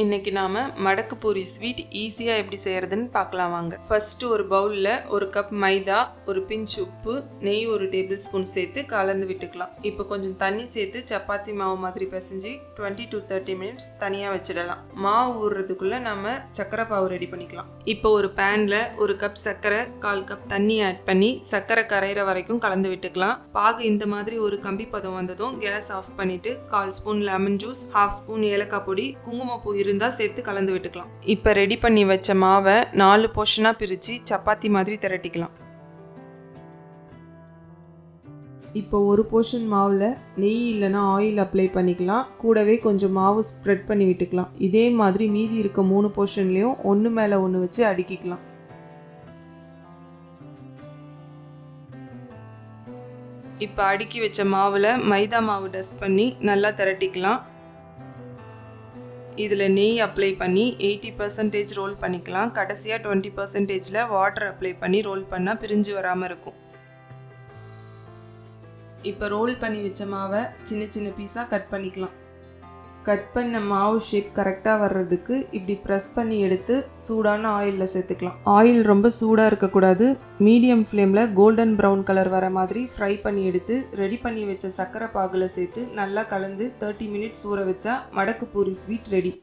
இன்னைக்கு நாம மடக்கு பூரி ஸ்வீட் ஈஸியாக எப்படி செய்யறதுன்னு பார்க்கலாம் வாங்க. ஃபர்ஸ்ட் ஒரு பவுலில் ஒரு கப் மைதா ஒரு பிஞ்ச் உப்பு நெய் ஒரு டேபிள் ஸ்பூன் சேர்த்து கலந்து விட்டுக்கலாம். இப்போ கொஞ்சம் தண்ணி சேர்த்து சப்பாத்தி மாவு மாதிரி பிசைஞ்சு டுவெண்ட்டி டு தேர்ட்டி மினிட்ஸ் தனியாக வச்சிடலாம். மாவு ஊறுறதுக்குள்ளே நம்ம சக்கரை பாவு ரெடி பண்ணிக்கலாம். இப்போ ஒரு பேனில் ஒரு கப் சர்க்கரை கால் கப் தண்ணி ஆட் பண்ணி சர்க்கரை கரையிற வரைக்கும் கலந்து விட்டுக்கலாம். பாகு இந்த மாதிரி ஒரு கம்பி பதம் வந்ததும் கேஸ் ஆஃப் பண்ணிட்டு கால் spoon lemon juice half spoon ஏலக்காய் பொடி குங்குமப்பூ இருந்தால் சேர்த்து கலந்து விட்டுக்கலாம். இப்போ ரெடி பண்ணி வச்ச மாவை நாலு போர்ஷனாக பிரித்து சப்பாத்தி மாதிரி திரட்டிக்கலாம். இப்போ ஒரு போர்ஷன் மாவில் நெய் இல்லைன்னா ஆயில் அப்ளை பண்ணிக்கலாம். கூடவே கொஞ்சம் மாவு ஸ்ப்ரெட் பண்ணி விட்டுக்கலாம். இதே மாதிரி மீதி இருக்க மூணு போர்ஷன்லேயும் ஒன்று மேலே ஒன்று வச்சு அடுக்கிக்கலாம். இப்போ அடுக்கி வச்ச மாவில் மைதா மாவு டஸ்ட் பண்ணி நல்லா திரட்டிக்கலாம். இதில் நெய் அப்ளை பண்ணி எயிட்டி பர்சன்டேஜ் ரோல் பண்ணிக்கலாம். கடைசியாக டுவெண்ட்டி பர்சன்டேஜில் வாட்டர் அப்ளை பண்ணி ரோல் பண்ணால் பிரிஞ்சு வராமல் இருக்கும். இப்போ ரோல் பண்ணி வச்ச மாவை சின்ன சின்ன பீஸாக கட் பண்ணிக்கலாம். கட் பண்ண மாவு ஷேப் கரெக்டாக வர்றதுக்கு இப்படி ப்ரெஸ் பண்ணி எடுத்து சூடான ஆயிலில் சேர்த்துக்கலாம். ஆயில் ரொம்ப சூடாக இருக்கக்கூடாது. மீடியம் ஃப்ளேமில் கோல்டன் ப்ரௌன் கலர் வர மாதிரி ஃப்ரை பண்ணி எடுத்து ரெடி பண்ணி வச்ச சர்க்கரை பாகில் சேர்த்து நல்லா கலந்து தேர்ட்டி மினிட்ஸ் ஊற வச்சா மடக்கு பூரி ஸ்வீட் ரெடி